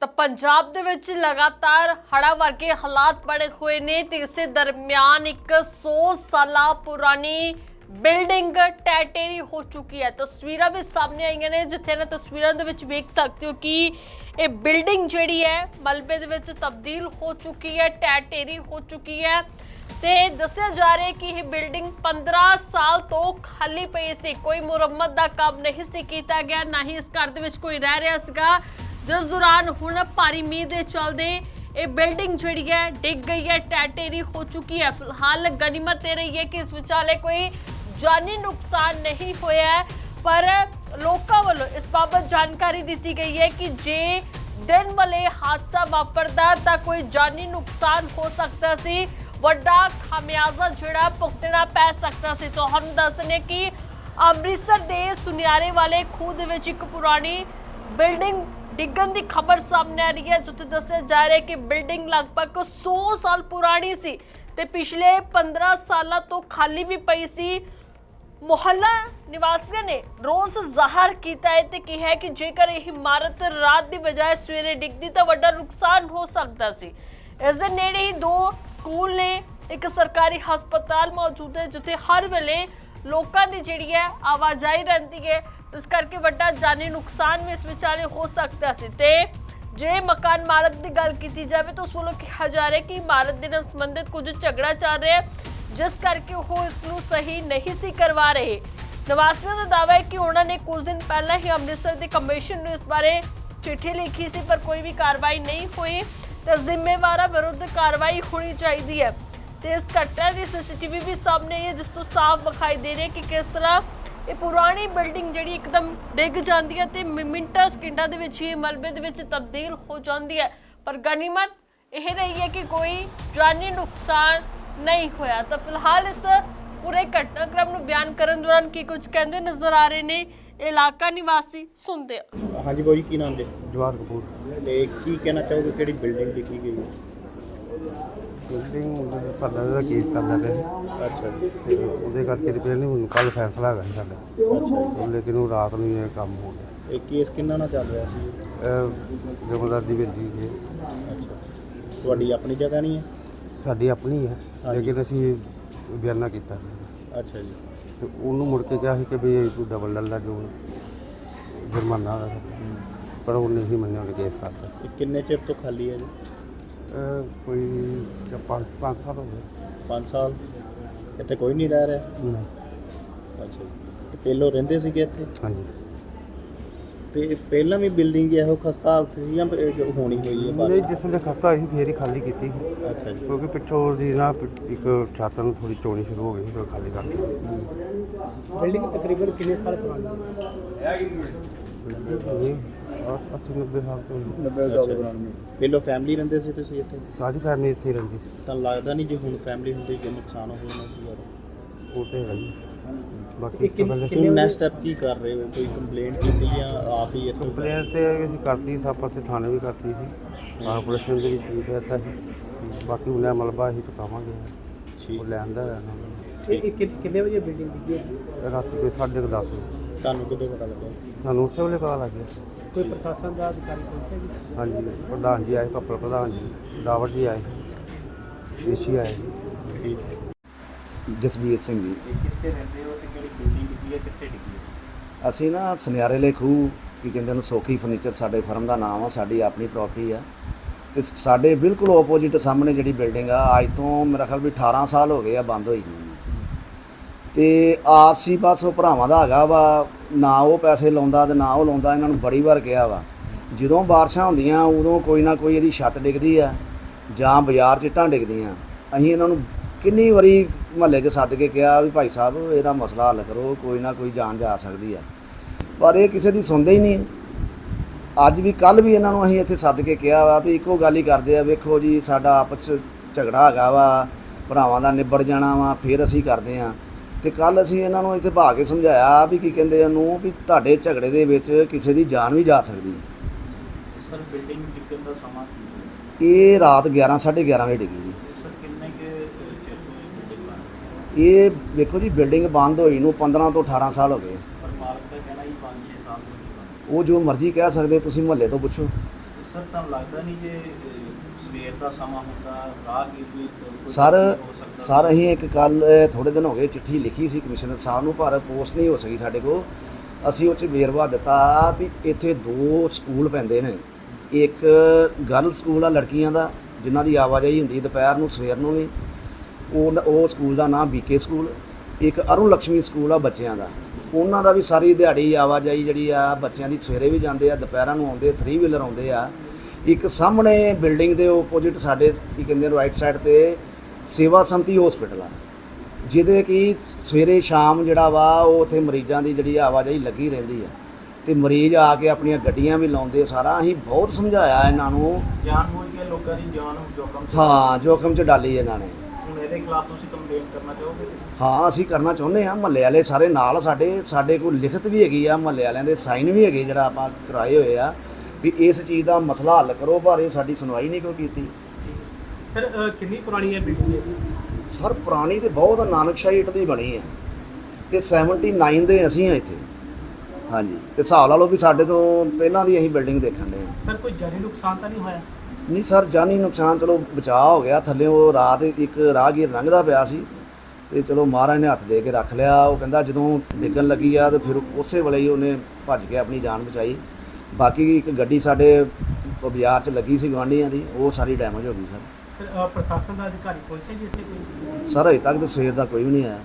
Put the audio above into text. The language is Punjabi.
ਤਾਂ ਪੰਜਾਬ ਦੇ ਵਿੱਚ ਲਗਾਤਾਰ ਹੜ੍ਹਾਂ ਵਰਗੇ ਹਾਲਾਤ ਬਣੇ ਹੋਏ ਨੇ ਤੇ ਇਸੇ ਦਰਮਿਆਨ ਇੱਕ 100 ਸਾਲਾ ਪੁਰਾਣੀ ਬਿਲਡਿੰਗ ਟੈਟੇਰੀ ਹੋ ਚੁੱਕੀ ਹੈ। ਤਸਵੀਰਾਂ ਵੀ ਸਾਹਮਣੇ ਆਈਆਂ ਨੇ, ਜਿੱਥੇ ਨਾ ਤਸਵੀਰਾਂ ਦੇ ਵਿੱਚ ਵੇਖ ਸਕਦੇ ਹੋ ਕਿ ਇਹ ਬਿਲਡਿੰਗ ਜਿਹੜੀ ਹੈ, ਮਲਬੇ ਦੇ ਵਿੱਚ ਤਬਦੀਲ ਹੋ ਚੁੱਕੀ ਹੈ, ਟੈਟੇਰੀ ਹੋ ਚੁੱਕੀ ਹੈ ਤੇ ਦੱਸਿਆ ਜਾ ਰਿਹਾ ਕਿ ਇਹ ਬਿਲਡਿੰਗ 15 ਸਾਲ ਤੋਂ ਖਾਲੀ ਪਈ ਸੀ। ਕੋਈ ਮੁਰੰਮਤ ਦਾ ਕੰਮ ਨਹੀਂ ਸੀ ਕੀਤਾ ਗਿਆ, ਨਾ ਹੀ ਇਸ ਘਰ ਦੇ ਵਿੱਚ ਕੋਈ ਰਹਿ ਰਿਹਾ ਸੀਗਾ। ਜਿਸ ਦੌਰਾਨ ਹੁਣ ਭਾਰੀ ਮੀਂਹ ਦੇ ਚੱਲਦੇ ਇਹ ਬਿਲਡਿੰਗ ਜਿਹੜੀ ਹੈ, ਡਿੱਗ ਗਈ ਹੈ, ਟੈਟੇਰੀ ਹੋ ਚੁੱਕੀ ਹੈ। ਫਿਲਹਾਲ ਗਨੀਮਤ ਇਹ ਰਹੀ ਹੈ ਕਿ ਇਸ ਵਿਚਾਲੇ ਕੋਈ ਜਾਨੀ ਨੁਕਸਾਨ ਨਹੀਂ ਹੋਇਆ ਪਰ ਲੋਕਾਂ ਵੱਲੋਂ ਇਸ ਬਾਬਤ ਜਾਣਕਾਰੀ ਦਿੱਤੀ ਗਈ ਹੈ ਕਿ ਜੇ ਦਿਨ ਵਾਲੇ ਹਾਦਸਾ ਵਾਪਰਦਾ ਤਾਂ ਕੋਈ ਜਾਨੀ ਨੁਕਸਾਨ ਹੋ ਸਕਦਾ ਸੀ। ਵੱਡਾ ਖਾਮਿਆਜ਼ਾ ਜਿਹੜਾ ਭੁਗਤਣਾ ਪੈ ਸਕਦਾ ਸੀ। ਤੁਹਾਨੂੰ ਦੱਸ ਦਿੰਦੇ ਹਾਂ ਕਿ ਅੰਮ੍ਰਿਤਸਰ ਦੇ ਸੁਨਿਆਰੇ ਵਾਲੇ ਖੂਹ ਦੇ ਵਿੱਚ ਇੱਕ ਪੁਰਾਣੀ ਬਿਲਡਿੰਗ ਡਿੱਗਣ ਦੀ ਖਬਰ ਸਾਹਮਣੇ ਆ ਰਹੀ ਹੈ, ਜਿੱਥੇ ਦੱਸਿਆ ਜਾ ਰਿਹਾ ਹੈ ਕਿ ਬਿਲਡਿੰਗ ਲਗਭਗ 100 ਸਾਲ ਪੁਰਾਣੀ ਸੀ ਤੇ ਪਿਛਲੇ 15 ਸਾਲਾਂ ਤੋਂ ਖਾਲੀ ਵੀ ਪਈ ਸੀ। ਮੁਹੱਲਾ ਨਿਵਾਸੀਆਂ ਨੇ ਰੋਸ ਜ਼ਾਹਰ ਕੀਤਾ ਹੈ ਤੇ ਕਿਹਾ ਹੈ ਕਿ ਜੇਕਰ ਇਹ ਇਮਾਰਤ ਰਾਤ ਦੀ ਬਜਾਏ ਸਵੇਰੇ ਡਿੱਗਦੀ ਤਾਂ ਵੱਡਾ ਨੁਕਸਾਨ ਹੋ ਸਕਦਾ ਸੀ। ਇਸ ਦੇ ਨੇੜੇ ਹੀ ਦੋ ਸਕੂਲ ਨੇ, ਇੱਕ ਸਰਕਾਰੀ ਹਸਪਤਾਲ ਮੌਜੂਦ ਹੈ, ਜਿੱਥੇ ਹਰ ਵੇਲੇ ਲੋਕਾਂ ਦੀ ਜਿਹੜੀ ਹੈ ਆਵਾਜਾਈ ਰਹਿੰਦੀ ਹੈ, ਇਸ ਕਰਕੇ ਵੱਡਾ ਜਾਨੀ ਨੁਕਸਾਨ ਵੀ ਇਸ ਵਿਚਾਲੇ ਹੋ ਸਕਦਾ ਸੀ। ਤੇ ਜੇ ਮਕਾਨ ਮਾਲਕ ਦੀ ਗੱਲ ਕੀਤੀ ਜਾਵੇ ਤਾਂ ਉਸ ਵੱਲੋਂ ਕਿਹਾ ਜਾ ਰਿਹਾ ਕਿ ਇਮਾਰਤ ਦੇ ਨਾਲ ਸੰਬੰਧਿਤ ਕੁਝ ਝਗੜਾ ਚੱਲ ਰਿਹਾ ਜਿਸ ਕਰਕੇ ਉਹ ਇਸ ਨੂੰ ਸਹੀ ਨਹੀਂ ਸੀ ਕਰਵਾ ਰਹੇ। ਨਿਵਾਸੀਆਂ ਦਾ ਦਾਅਵਾ ਹੈ ਕਿ ਉਹਨਾਂ ਨੇ ਕੁਝ ਦਿਨ ਪਹਿਲਾਂ ਹੀ ਅੰਮ੍ਰਿਤਸਰ ਦੇ ਕਮਿਸ਼ਨ ਨੂੰ ਇਸ ਬਾਰੇ ਚਿੱਠੀ ਲਿਖੀ ਸੀ, ਪਰ ਕੋਈ ਵੀ ਕਾਰਵਾਈ ਨਹੀਂ ਹੋਈ। ਤਾਂ ਜ਼ਿੰਮੇਵਾਰਾਂ ਵਿਰੁੱਧ ਕਾਰਵਾਈ ਹੋਣੀ ਚਾਹੀਦੀ ਹੈ। ਤੇ ਇਸ ਘਟਨਾ ਦੀ ਸੀਸੀਟੀਵੀ ਵੀ ਸਾਹਮਣੇ ਹੈ ਜਿਸ ਤੋਂ ਸਾਫ਼ ਵਿਖਾਈ ਦੇ ਰਿਹਾ ਕਿ ਕਿਸ ਤਰ੍ਹਾਂ ਇਹ ਪੁਰਾਣੀ ਬਿਲਡਿੰਗ ਜਿਹੜੀ ਇੱਕਦਮ ਡਿੱਗ ਜਾਂਦੀ ਹੈ ਤੇ ਮਿੰਟਾਂ ਸਕਿੰਟਾਂ ਦੇ ਵਿੱਚ ਹੀ ਮਲਬੇ ਦੇ ਵਿੱਚ ਤਬਦੀਲ ਹੋ ਜਾਂਦੀ ਹੈ। ਪਰ ਗਨੀਮਤ ਇਹ ਰਹੀ ਹੈ ਕਿ ਕੋਈ ਜਾਨੀ ਨੁਕਸਾਨ ਨਹੀਂ ਹੋਇਆ। ਤਾਂ ਫਿਲਹਾਲ ਇਸ ਪੂਰੇ ਘਟਨਾਕ੍ਰਮ ਨੂੰ ਬਿਆਨ ਕਰਨ ਦੌਰਾਨ ਕੀ ਕੁਝ ਕਹਿੰਦੇ ਨਜ਼ਰ ਆ ਰਹੇ ਨੇ ਇਲਾਕਾ ਨਿਵਾਸੀ ਸੁਣਦੇ ਆ ਹਾਂਜੀ ਬਾਈ ਕੀ ਨਾਮ ਜੀ? ਜਵਾਹਰ ਕਪੂਰ। ਤੇ ਕੀ ਕਹਿਣਾ ਚਾਹੋਗੇ ਕਿਹੜੀ ਬਿਲਡਿੰਗ ਲਿਖੀ ਗਈ ਹੈ? ਬਿਲਡਿੰਗ ਸਾਡਾ ਜਿਹੜਾ ਕੇਸ ਚੱਲਦਾ ਪਿਆ ਸੀ। ਅੱਛਾ ਜੀ। ਤੇ ਉਹਦੇ ਕਰਕੇ ਰਿਪੇਅਰ ਨਹੀਂ ਹੁਣ ਕੱਲ ਫੈਸਲਾ ਹੈਗਾ ਸੀ ਸਾਡਾ। ਲੇਕਿਨ ਉਹ ਰਾਤ ਨੂੰ ਇਹ ਕੰਮ ਹੋ ਗਿਆ। ਇਹ ਕੇਸ ਕਿੰਨਾ ਨਾਲ ਚੱਲ ਰਿਹਾ ਸੀ? ਇਹ ਜਮਦਾਰ ਦੀ ਬੇਦੀ ਹੈ ਅੱਛਾ ਤੁਹਾਡੀ ਆਪਣੀ ਜਗ੍ਹਾ ਨਹੀਂ ਹੈ? ਸਾਡੀ ਆਪਣੀ ਹੈ ਹਾਂਜੀ। ਲੇਕਿਨ ਅਸੀਂ ਬਿਆਨਾ ਕੀਤਾ ਅੱਛਾ ਜੀ। ਤੇ ਉਹਨੂੰ ਮੁੜ ਕੇ ਕਿਹਾ ਸੀ ਕਿ ਵੀ ਤੂੰ ਡਬਲ ਡਲ ਦਾ ਜੋ ਜੁਰਮਾਨਾ ਪਰ ਉਹ ਨਹੀਂ ਮੰਨਿਆ ਉਹਨੇ ਕੇਸ ਕਰਤਾ। ਇਹ ਕਿੰਨੇ ਚਿਰ ਤੋਂ ਖਾਲੀ ਹੈ ਜੀ? ਕੋਈ ਚ- ਪੰਜ ਪੰਜ ਸਾਲ ਹੋ ਗਏ। 5 ਸਾਲ? ਇੱਥੇ ਕੋਈ ਨਹੀਂ ਰਹਿ ਰਿਹਾ? ਨਹੀਂ। ਅੱਛਾ ਜੀ। ਤੇ ਪਹਿਲੋਂ ਰਹਿੰਦੇ ਸੀਗੇ ਇੱਥੇ? ਹਾਂਜੀ। ਤੇ ਪਹਿਲਾਂ ਵੀ ਬਿਲਡਿੰਗ ਇਹੋ ਖਸਤਾ ਹਾਲਤ ਸੀ ਜਾਂ ਇਹ ਜੋ ਹੋਣੀ ਹੋਈ ਹੈ ਬਾਅਦ ਨਹੀਂ ਜਿਸ ਵੇਲੇ ਖਸਤਾ ਸੀ ਫੇਰ ਹੀ ਖਾਲੀ ਕੀਤੀ ਸੀ? ਅੱਛਾ ਜੀ। ਕਿਉਂਕਿ ਪਿੱਛੋਂ ਦੀ ਨਾ ਪ- ਇੱਕ ਛੱਤ ਨੂੰ ਥੋੜੀ ਚੋਣੀ ਸ਼ੁਰੂ ਹੋ ਗਈ ਸੀ ਫਿਰ ਖਾਲੀ ਕਰ ਦਿੱਤੀ ਬਿਲਡਿੰਗ ਤਕਰੀਬਨ ਕਿੰਨੇ ਸਾਲ ਪੁਰਾਣੀ? ਹੈ ਇਹ 80 90 ਸਾਲ ਤੋਂ 90 ਸਾਲ ਪੁਰਾਣੀ ਪਹਿਲੋਂ ਫੈਮਿਲੀ ਰਹਿੰਦੇ ਸੀ ਤੁਸੀਂ ਇੱਥੇ? ਸਾਰੀ ਫੈਮਿਲੀ ਇੱਥੇ ਹੀ ਰਹਿੰਦੀ। ਸੀ ਤਾਂ ਲੱਗਦਾ ਨਹੀਂ ਜੇ ਹੁਣ ਫੈਮਿਲੀ ਹੁੰਦੀ ਜੇ ਨੁਕਸਾਨ ਹੋ ਜਾਣਾ ਸੀ ਯਾਰ ਉਹ ਤੇ ਹੈ ਹੀ। ਬਾਕੀ ਇਸ ਤੋਂ ਪਹਿਲੇ ਹੁਣ ਨੈਕਸਟ ਸਟੈਪ ਕੀ ਕਰ ਰਹੇ ਹੋ? ਕੋਈ ਕੰਪਲੇਂਟ ਕੀਤੀ ਜਾਂ ਆਪ ਹੀ ਇੱਥੇ ਕੰਪਲੇਂਟ ਤੇ ਅਸੀਂ ਕਰਤੀ ਸਭ ਪਾਸੇ ਥਾਣੇ ਵੀ ਕਰਤੀ ਸੀ। ਕਾਰਪੋਰੇਸ਼ਨ ਦੇ ਵਿੱਚ ਵੀ ਕਹਿਤਾ ਸੀ। ਬਾਕੀ ਉਹਨੇ ਮਲਬਾ ਅਸੀਂ ਚੁਕਾਵਾਂਗੇ ਠੀਕ। ਉਹ ਲੈਂਦਾ ਹੈ ਨਾ ਇਹ ਕਿੰਨੇ ਵਜੇ ਬਿਲਡਿੰਗ ਡਿੱਗੀ ਰਾਤੀ ਕੋਈ 10:30 ਵਜੇ। ਸਾਨੂੰ ਕਿਦੋਂ ਪਤਾ ਲੱਗਾ ਸਾਨੂੰ ਉਸੇ ਵੇਲੇ ਪਤਾ ਲੱਗ ਗਿਆ। ਕੋਈ ਪ੍ਰਸ਼ਾਸਨ ਦਾ ਅਧਿਕਾਰੀ ਪਹੁੰਚਿਆ ਜੀ? ਹਾਂਜੀ ਪ੍ਰਧਾਨ ਜੀ ਆਏ ਕੱਪੜ ਪ੍ਰਧਾਨ ਜੀ ਡਾਵਰ ਜੀ ਆਏ ਏਸ਼ੀ ਆਏ। ਜਸਵੀਰ ਸਿੰਘ ਜੀ। ਇਹ ਕਿੱਥੇ ਰਹਿੰਦੇ ਹੋ ਤੇ ਕਿਹੜੀ ਬਿਲਡਿੰਗ ਡਿੱਗੀ ਹੈ ਕਿੱਥੇ ਡਿੱਗੀ ਹੈ? ਅਸੀਂ ਨਾ ਸੁਨਿਆਰੇ ਲੈ ਖੂਹ ਕੀ ਕਹਿੰਦੇ ਉਹਨੂੰ ਸੋਖੀ ਫਰਨੀਚਰ ਸਾਡੇ ਫਰਮ ਦਾ ਨਾਮ ਆ ਸਾਡੀ ਆਪਣੀ ਪ੍ਰਾਪਰਟੀ ਆ। ਤੇ ਸਾਡੇ ਬਿਲਕੁਲ ਆਪੋਜ਼ਿਟ ਸਾਹਮਣੇ ਜਿਹੜੀ ਬਿਲਡਿੰਗ ਆ ਅੱਜ ਤੋਂ ਮੇਰਾ ਖਿਆਲ ਵੀ 18 ਸਾਲ ਹੋ ਗਏ ਆ ਬੰਦ ਹੋਈ ਨੂੰ ਤੇ ਆਪਸੀ ਬਸ ਉਹ ਭਰਾਵਾਂ ਦਾ ਹੈਗਾ ਵਾ, ਨਾ ਉਹ ਪੈਸੇ ਲਾਉਂਦਾ ਤੇ ਨਾ ਉਹ ਲਾਉਂਦਾ, ਇਹਨਾਂ ਨੂੰ ਬੜੀ ਵਾਰ ਕਿਹਾ ਵਾ। ਜਦੋਂ ਬਾਰਿਸ਼ਾਂ ਹੁੰਦੀਆਂ, ਉਦੋਂ ਕੋਈ ਨਾ ਕੋਈ ਇਹਦੀ ਛੱਤ ਡਿੱਗਦੀ ਆ, ਜਾਂ ਬਾਜ਼ਾਰ 'ਚ ਇੱਟਾਂ ਡਿੱਗਦੀਆਂ। ਅਸੀਂ ਇਹਨਾਂ ਨੂੰ ਕਿੰਨੀ ਵਾਰੀ ਮਹੱਲੇ 'ਚ ਸੱਦ ਕੇ ਕਿਹਾ ਵੀ ਭਾਈ ਸਾਹਿਬ, ਇਹਦਾ ਮਸਲਾ ਹੱਲ ਕਰੋ, ਕੋਈ ਨਾ ਕੋਈ ਜਾਨ ਜਾ ਸਕਦੀ ਆ। ਪਰ ਇਹ ਕਿਸੇ ਦੀ ਸੁਣਦੇ ਹੀ ਨਹੀਂ। ਅੱਜ ਵੀ ਕੱਲ ਵੀ ਇਹਨਾਂ ਨੂੰ ਅਸੀਂ ਇੱਥੇ ਸੱਦ ਕੇ ਕਿਹਾ ਵਾ ਤੇ ਇੱਕੋ ਗੱਲ ਹੀ ਕਰਦੇ ਆ, ਵੇਖੋ ਜੀ, ਸਾਡਾ ਆਪਸ ਝਗੜਾ ਹੈਗਾ ਵਾ, ਭਰਾਵਾਂ ਦਾ ਨਿਬੜ ਜਾਣਾ ਵਾ, ਫਿਰ ਅਸੀਂ ਕਰਦੇ ਆ। ਤੇ ਕੱਲ ਅਸੀਂ ਇਹਨਾਂ ਨੂੰ ਇੱਥੇ ਭਾ ਕੇ ਸਮਝਾਇਆ ਵੀ ਕੀ ਕਹਿੰਦੇ ਉਹਨੂੰ ਵੀ ਤੁਹਾਡੇ ਝਗੜੇ ਦੇ ਵਿੱਚ ਕਿਸੇ ਦੀ ਜਾਨ ਵੀ ਜਾ ਸਕਦੀ। ਸਰ ਬਿਲਡਿੰਗ ਡਿੱਗਣ ਦਾ ਸਮਾਂ ਕੀ ਸੀ? ਇਹ ਰਾਤ 11 11:30 ਵਜੇ ਡਿੱਗੀ ਜੀ। ਸਰ ਕਿੰਨੇ ਕਿ ਚਿਰ ਤੋਂ ਇਹ ਬਿਲਡਿੰਗ ਬਣ ਇਹ ਵੇਖੋ ਜੀ ਬਿਲਡਿੰਗ ਬੰਦ ਹੋਈ ਨੂੰ 15 ਤੋਂ 18 ਸਾਲ ਹੋ ਗਏ। ਪਰ ਮਾਲਕ ਦਾ ਕਹਿਣਾ ਹੀ 5-6 ਸਾਲ ਤੋਂ ਨਹੀਂ ਬਣੀ ਉਹ ਜੋ ਮਰਜ਼ੀ ਕਹਿ ਸਕਦੇ ਤੁਸੀਂ ਮੁਹੱਲੇ ਤੋਂ ਪੁੱਛੋ। ਸਰ ਤੁਹਾਨੂੰ ਲੱਗਦਾ ਨਹੀਂ ਜੇ ਸਵੇਰ ਦਾ ਸਮਾਂ ਹੁੰਦਾ ਰਾਹਗੀਰ ਵੀ ਕੋਈ ਸਰ ਹੋ ਸਕਦਾ? ਸਰ ਅਸੀਂ ਇੱਕ ਕੱਲ ਥੋੜੇ ਦਿਨ ਹੋ ਗਏ ਚਿੱਠੀ ਲਿਖੀ ਸੀ ਕਮਿਸ਼ਨਰ ਸਾਹਿਬ ਨੂੰ ਪਰ ਪੋਸਟ ਨਹੀਂ ਹੋ ਸਕੀ ਸਾਡੇ ਕੋਲ। ਅਸੀਂ ਉਹ ਚ ਵੇਰਵਾ ਦਿੱਤਾ ਵੀ ਇੱਥੇ ਦੋ ਸਕੂਲ ਪੈਂਦੇ ਨੇ। ਇੱਕ ਗਰਲ ਸਕੂਲ ਆ ਲੜਕੀਆਂ ਦਾ ਜਿਨ੍ਹਾਂ ਦੀ ਆਵਾਜਾਈ ਹੁੰਦੀ ਦੁਪਹਿਰ ਨੂੰ ਸਵੇਰ ਨੂੰ ਵੀ। ਉਹ ਉਹ ਸਕੂਲ ਦਾ ਨਾਮ ਬੀਕੇ ਸਕੂਲ। ਇੱਕ ਅਰੁਣ ਲక్ష్ਮੀ ਸਕੂਲ ਆ ਬੱਚਿਆਂ ਦਾ। ਉਹਨਾਂ ਦਾ ਵੀ ਸਾਰੀ ਦਿਹਾੜੀ ਆਵਾਜਾਈ ਜਿਹੜੀ ਆ ਬੱਚਿਆਂ ਦੀ ਸਵੇਰੇ ਵੀ ਜਾਂਦੇ ਆ ਦੁਪਹਿਰਾਂ ਨੂੰ ਆਉਂਦੇ 3 ਵੀਲਰ ਆਉਂਦੇ ਆ। ਇੱਕ ਸਾਹਮਣੇ ਬਿਲਡਿੰਗ ਦੇ ਆਪੋਜ਼ਿਟ ਸਾਡੇ ਕੀ ਕਹਿੰਦੇ ਨੇ ਰਾਈਟ ਸਾਈਡ ਤੇ ਸੇਵਾ ਸੰਮਤੀ ਹਸਪੀਟਲ ਆ। ਜਿਹਦੇ ਕਿ ਸਵੇਰੇ ਸ਼ਾਮ ਜਿਹੜਾ ਵਾ ਉਹ ਉੱਥੇ ਮਰੀਜ਼ਾਂ ਦੀ ਜਿਹੜੀ ਆਵਾਜਾਈ ਲੱਗੀ ਰਹਿੰਦੀ ਆ। ਤੇ ਮਰੀਜ਼ ਆ ਕੇ ਆਪਣੀਆਂ ਗੱਡੀਆਂ ਵੀ ਲਾਉਂਦੇ ਸਾਰਾ। ਅਸੀਂ ਬਹੁਤ ਸਮਝਾਇਆ ਇਹਨਾਂ ਨੂੰ। ਜਾਨ ਬੁੱਝ ਕੇ ਲੋਕਾਂ ਦੀ ਜਾਨ ਨੂੰ ਜੋਖਮ ਚ- ਹਾਂ ਜੋਖਮ ਚ ਡਾਲੀ ਇਹਨਾਂ ਨੇ। ਹੁਣ ਇਹਦੇ ਖਿਲਾਫ ਤੁਸੀਂ ਕੰਪਲੇਂਟ ਕਰਨਾ ਚਾਹੋਗੇ? ਹਾਂ ਅਸੀਂ ਕਰਨਾ ਚਾਹੁੰਦੇ ਹਾਂ। ਮਹੱਲੇ ਵਾਲੇ ਸਾਰੇ ਨਾਲ ਆ ਸਾਡੇ ਸਾਡੇ ਕੋਲ ਲਿਖਤ ਵੀ ਹੈਗੀ ਆ ਮਹੱਲੇ ਵਾਲਿਆਂ ਦੇ ਸਾਈਨ ਵੀ ਹੈਗੇ ਜਿਹੜਾ ਆਪਾਂ ਕਰਾਏ ਹੋਏ ਆ। ਵੀ ਇਸ ਚੀਜ਼ ਦਾ ਮਸਲਾ ਹੱਲ ਕਰੋ ਪਰ ਇਹ ਸਾਡੀ ਸੁਣਵਾਈ ਨਹੀਂ ਕੋਈ ਕੀਤੀ। ਸਰ ਅ, ਕਿੰਨੀ ਪੁਰਾਣੀ ਹੈ ਬਿਲਡਿੰਗ ਇਹ ਸਰ ਪੁਰਾਣੀ ਤੇ ਬਹੁਤ ਨਾਨਕਸ਼ਾਹੀ ਇੱਟ ਦੀ ਬਣੀ ਆ ਤੇ 79 ਦੇ ਅਸੀਂ ਆ ਇੱਥੇ। ਹਾਂਜੀ ਤੇ ਹਿਸਾਬ ਲਾ ਲਓ ਵੀ ਸਾਡੇ ਤੋਂ ਪਹਿਲਾਂ ਦੀ ਅਸੀਂ ਬਿਲਡਿੰਗ ਦੇਖਣ ਦੇ ਸਰ ਕੋਈ ਜਾਨੀ ਨੁਕਸਾਨ ਤਾਂ ਨਹੀਂ ਹੋਇਆ? ਨਹੀਂ ਸਰ ਜਾਨੀ ਨੁਕਸਾਨ ਚਲੋ ਬਚਾਅ ਹੋ ਗਿਆ। ਥੱਲੇ ਉਹ ਰਾਤ ਇੱਕ ਰਾਹਗੀਰ ਲੰਘਦਾ ਪਿਆ ਸੀ। ਤੇ ਚਲੋ ਮਹਾਰਾਜ ਨੇ ਹੱਥ ਦੇ ਕੇ ਰੱਖ ਲਿਆ। ਉਹ ਕਹਿੰਦਾ ਜਦੋਂ ਡਿੱਗਣ ਲੱਗੀ ਆ ਤੇ ਫਿਰ ਉਸੇ ਵੇਲੇ ਹੀ ਉਹਨੇ ਭੱਜ ਕੇ ਆਪਣੀ ਜਾਨ ਬਚਾਈ। ਬਾਕੀ ਇੱਕ ਗੱਡੀ ਸਾਡੇ ਬਾਜ਼ਾਰ 'ਚ ਲੱਗੀ ਸੀ ਗਵਾਂਢੀਆਂ ਦੀ ਉਹ ਸਾਰੀ ਡੈਮੇਜ ਹੋ ਗਈ ਸਰ। ਸਰ ਅ, ਪ੍ਰਸ਼ਾਸਨ ਦਾ ਅਧਿਕਾਰੀ ਪਹੁੰਚੇ ਜੀ ਇੱਥੇ ਕੋਈ? ਸਰ ਅਜੇ ਤੱਕ ਤਾਂ ਸਵੇਰ ਦਾ ਕੋਈ ਵੀ ਨਹੀਂ ਆਇਆ।